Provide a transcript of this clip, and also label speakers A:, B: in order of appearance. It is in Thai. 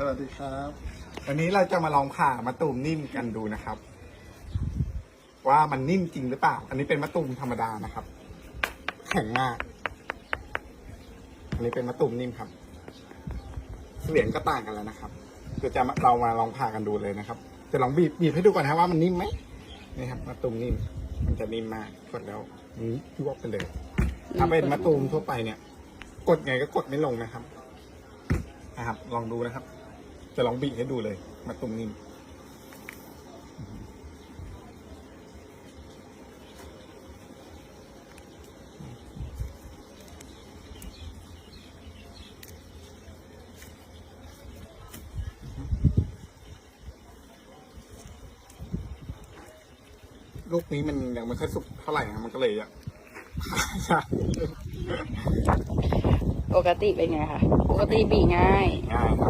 A: สวัสดีครับ
B: วันนี้เราจะมาลองผ่ามะตูมนิ่มกันดูนะครับ ว่ามันนิ่มจริงหรือเปล่า อันนี้เป็นมะตูมธรรมดานะครับ แข็งมาก อันนี้เป็นมะตูมนิ่มครับ เหรียญก็ต่างกันแล้วนะครับเดี๋ยวจะมาเรามาลองผ่ากันดูเลยนะครับจะลองบีบบีบให้ดูก่อนนะว่ามันนิ่มไหมนี่ครับมะตูมนิ่ม มันจะนิ่มมากกดแล้วนี้ยวบไปเลยถ้าเป็นมะตูมทั่วไปเนี่ย กดไงก็กดไม่ลงนะครับนะครับ ลองดูนะครับ จะลองบีบให้ดูเลยมะตูมนิ่มลูกนี้มันยังไม่ค่อยสุกเท่าไหร่นะมันก็เลยอะ
C: ปกติเป็นไงคะ ปกติบีง่าย
B: ง่ายครับ